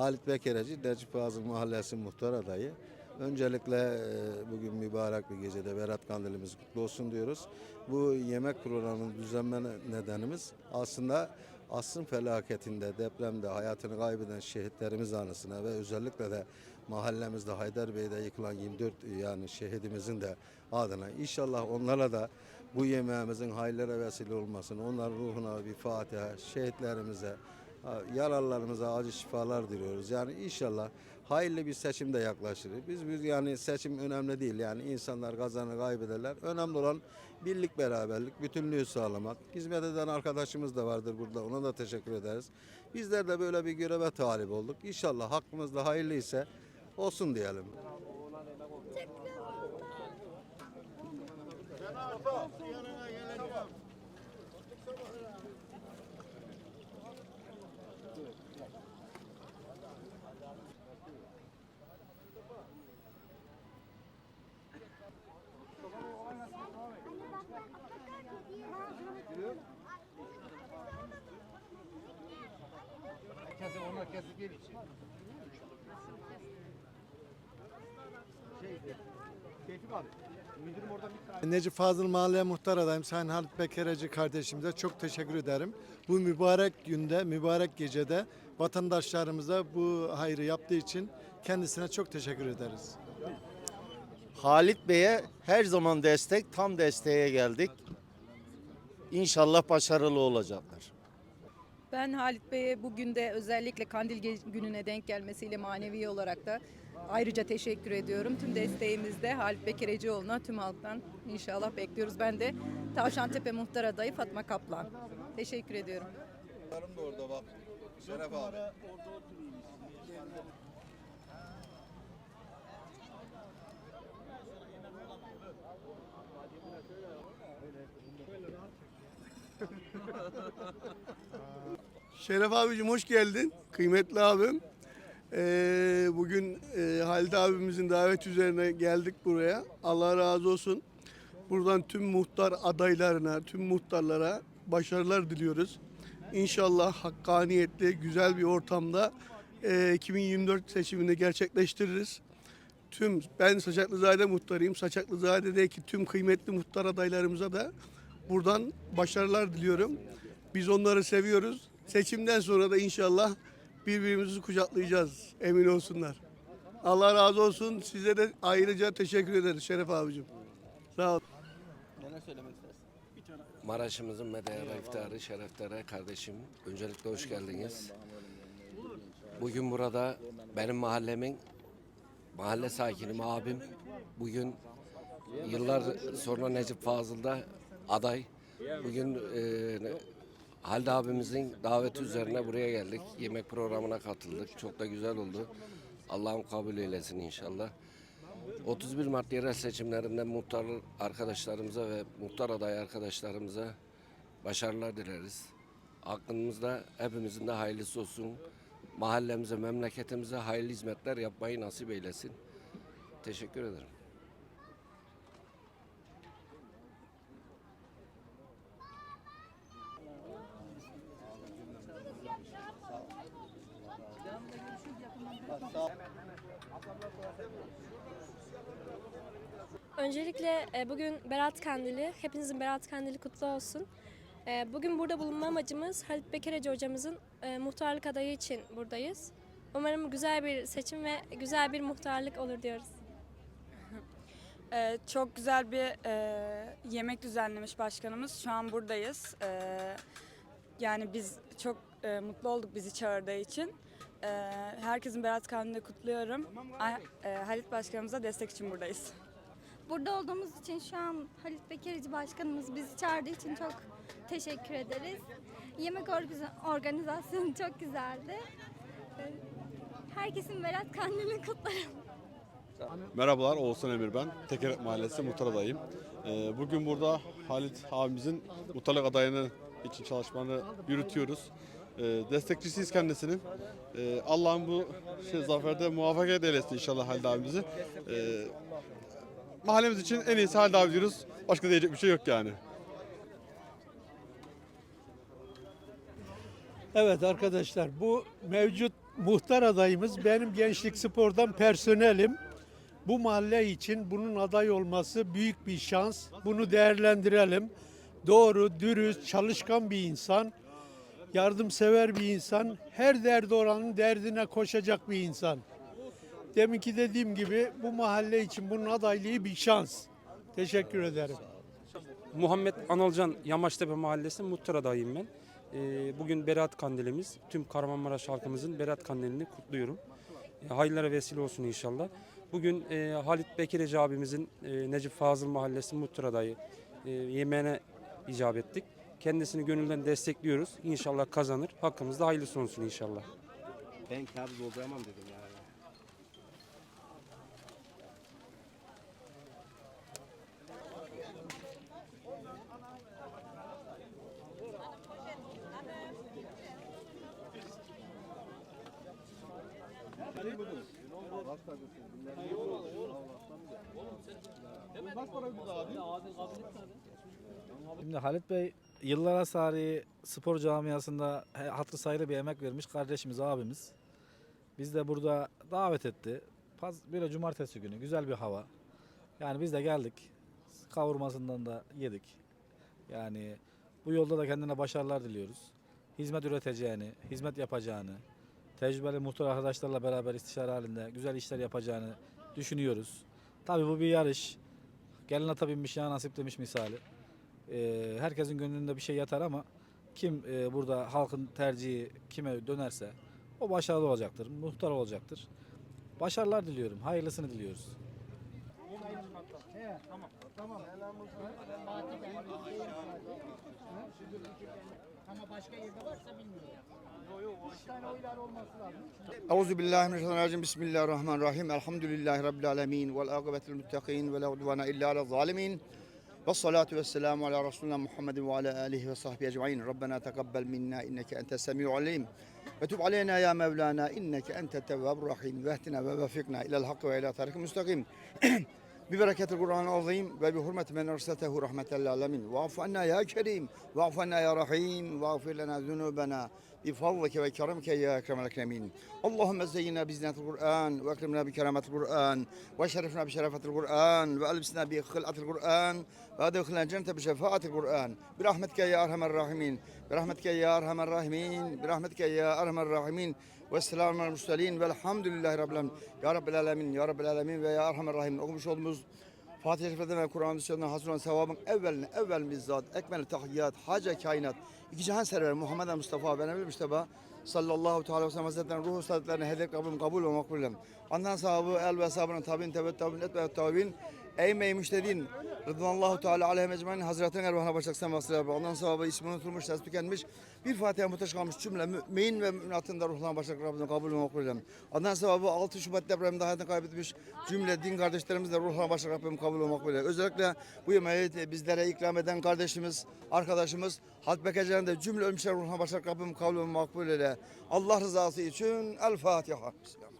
Halit Bekereci, Necip Fazıl Mahallesi muhtar adayı. Öncelikle e, bugün mübarek bir gecede Berat Kandilimiz kutlu olsun diyoruz. Bu yemek programının düzenleme nedenimiz aslında asrın felaketinde, depremde hayatını kaybeden şehitlerimiz anısına ve özellikle de mahallemizde Haydarbey'de yıkılan 24 yani şehidimizin de adına inşallah onlara da bu yemeğimizin hayırlara vesile olmasını, onların ruhuna bir Fatiha, şehitlerimize, yaralılarımıza acı şifalar diliyoruz. Yani inşallah hayırlı bir seçim de yaklaşır. Biz, biz yani seçim önemli değil. Yani insanlar kazanır kaybederler. Önemli olan birlik beraberlik, bütünlüğü sağlamak. Hizmet eden arkadaşımız da vardır burada. Ona da teşekkür ederiz. Bizler de böyle bir göreve talip olduk. İnşallah hakkımızda hayırlı ise olsun diyelim. Kesin bir tane. Necip Fazıl Mahalle Muhtar adayım Sayın Halit Bekereci kardeşimize çok teşekkür ederim. Bu mübarek günde, mübarek gecede vatandaşlarımıza bu hayrı yaptığı için kendisine çok teşekkür ederiz. Halit Bey'e her zaman destek, tam desteğe geldik. İnşallah başarılı olacaklar. Ben Halit Bey'e bugün de özellikle Kandil gününe denk gelmesiyle manevi olarak da ayrıca teşekkür ediyorum. Tüm desteğimizde Halit Bekerecioğlu'na tüm halktan inşallah bekliyoruz. Ben de Tavşantepe Muhtar Adayı Fatma Kaplan. Teşekkür ediyorum. Hanım da orada bak. Şeref abi. Şeref abicim hoş geldin. Kıymetli abim. Ee, bugün e, Halide abimizin davet üzerine geldik buraya. Allah razı olsun. Buradan tüm muhtar adaylarına, tüm muhtarlara başarılar diliyoruz. İnşallah hakkaniyetli, güzel bir ortamda e, 2024 seçimini gerçekleştiririz. Tüm ben Saçaklızade muhtarıyım. Saçaklızade'deki tüm kıymetli muhtar adaylarımıza da buradan başarılar diliyorum. Biz onları seviyoruz. Seçimden sonra da inşallah birbirimizi kucaklayacağız. Emin olsunlar. Allah razı olsun. Size de ayrıca teşekkür ederiz Şeref abicim. Sağ ol. Maraş'ımızın medyaya iftiharı, şereflere kardeşim. Öncelikle hoş geldiniz. Bugün burada benim mahallemin mahalle sakinim abim. Bugün yıllar sonra Necip Fazıl'da aday. Bugün e, Halide abimizin daveti üzerine buraya geldik. Yemek programına katıldık. Çok da güzel oldu. Allah'ım kabul eylesin inşallah. 31 Mart yerel seçimlerinde muhtar arkadaşlarımıza ve muhtar adayı arkadaşlarımıza başarılar dileriz. Aklımızda hepimizin de hayırlısı olsun. Mahallemize, memleketimize hayırlı hizmetler yapmayı nasip eylesin. Teşekkür ederim. Öncelikle e, bugün Berat Kandili, hepinizin Berat Kandili kutlu olsun. E, Bugün burada bulunma amacımız Halit Bekereci hocamızın e, muhtarlık adayı için buradayız. Umarım güzel bir seçim ve güzel bir muhtarlık olur diyoruz. Çok güzel bir yemek düzenlemiş başkanımız. Şu an buradayız. Yani biz çok mutlu olduk bizi çağırdığı için. Ee, herkesin Berat Kandil'i kutluyorum. Ay- e, Halit Başkanımıza destek için buradayız. Burada olduğumuz için şu an Halit Bekerici Başkanımız bizi çağırdığı için çok teşekkür ederiz. Yemek organizasyonu çok güzeldi. Herkesin Berat Kandil'i kutlarım. Merhabalar Oğuzhan Emir ben. Tekerek Mahallesi muhtar adayım. Ee, bugün burada Halit abimizin muhtarlık adayını için çalışmalarını yürütüyoruz. Ee, destekçisiyiz kendisinin. Ee, Allah'ım bu şey, zaferde muvaffakiyet eylesin inşallah Halit abimizi. Ee, mahallemiz için en iyisi Halit abi diyoruz. Başka diyecek bir şey yok yani. Evet arkadaşlar bu mevcut muhtar adayımız. Benim gençlik spordan personelim. Bu mahalle için bunun aday olması büyük bir şans. Bunu değerlendirelim. Doğru, dürüst, çalışkan bir insan. Yardımsever bir insan. Her derdi olanın derdine koşacak bir insan. Deminki dediğim gibi bu mahalle için bunun adaylığı bir şans. Teşekkür ederim. Muhammed Analcan Yamaçtepe Mahallesi muhtar adayıyım ben. Ee, bugün Berat Kandilimiz. Tüm Kahramanmaraş halkımızın Berat Kandilini kutluyorum. E, hayırlara vesile olsun inşallah. Bugün e, Halit Bekireci abimizin e, Necip Fazıl Mahallesi muhtar adayı e, yemeğine icap ettik. Kendisini gönülden destekliyoruz. İnşallah kazanır. Hakkımızda hayırlısı olsun inşallah. Ben kağıdı dolduramam dedim ya. Şimdi Halit Bey yıllara sari spor camiasında hatırı sayılı bir emek vermiş kardeşimiz, abimiz. Biz de burada davet etti. Paz, böyle cumartesi günü güzel bir hava. Yani biz de geldik. Kavurmasından da yedik. Yani bu yolda da kendine başarılar diliyoruz. Hizmet üreteceğini, hizmet yapacağını, tecrübeli muhtar arkadaşlarla beraber istişare halinde güzel işler yapacağını düşünüyoruz. Tabii bu bir yarış. Gelin ata binmiş ya nasip demiş misali. Ee, herkesin gönlünde bir şey yatar ama kim e, burada halkın tercihi kime dönerse o başarılı olacaktır, muhtar olacaktır. Başarılar diliyorum, hayırlısını diliyoruz. Euzu billahi mineşşeytanirracim. Bismillahirrahmanirrahim. Elhamdülillahi rabbil alamin ve akibetul muttaqin ve la udvana illa alel zalimin. والصلاة والسلام على رسولنا محمد وعلى آله وصحبه أجمعين. ربنا تقبل منا إنك أنت السميع العليم. وتب علينا يا مولانا إنك أنت التواب الرحيم. واهتنا ووفقنا إلى الحق وإلى طريق مستقيم. ببركة القرآن العظيم وبحرمة من أرسلته رحمة للعالمين. واعف عنا يا كريم واعف عنا يا رحيم واغفر لنا ذنوبنا بفضلك وكرمك يا أكرم الأكرمين. اللهم زينا بزينة القرآن وأكرمنا بكرامة القرآن وشرفنا بشرافة القرآن وألبسنا بخلعة القرآن وأدخلنا الجنة بشفاعة القرآن. برحمتك يا أرحم الراحمين برحمتك يا أرحم الراحمين برحمتك يا أرحم الراحمين. ve selamun aleyhi müsselin velhamdülillahi rabbil alemin. Ya Rabbil alemin, Ya Rabbil alemin ve Ya Erhamer Rahim. Okumuş olduğumuz Fatih-i Şerif'ten ve Kur'an-ı Müslüman'dan hasıl sevabın evveline, evvel mizzat, ekmel tahiyyat, hace kainat, iki cihan serveri Muhammed Mustafa ve Nebi Mustafa sallallahu teala ve sellem hazretlerinin ruhu saadetlerine hedef kabul, kabul ve makbulem. Ondan sahabı el ve sahabının tabi'in, tevet tabi'in, et ve tabi'in, Ey müştedin, Rıdvanallahu Teala aleyhi ecmaîn Hazretlerinin ervahına başlaksın ve sıra Ondan sonra ismini unutulmuş, ses tükenmiş. Bir Fatiha muhtaç kalmış cümle mümin ve müminatın da ruhlarına başlarak Rabbine kabul ve makbul eylem. Sonra bu 6 Şubat depreminde hayatını kaybetmiş cümle din kardeşlerimiz de ruhlarına başlarak Rabbim kabul ve makbul eylem. Özellikle bu yemeği bizlere ikram eden kardeşimiz, arkadaşımız Halk Bekirci'nin de cümle ölmüşler ruhuna başlarak Rabbim kabul ve makbul eyle. Allah rızası için El Fatiha. Bismillah.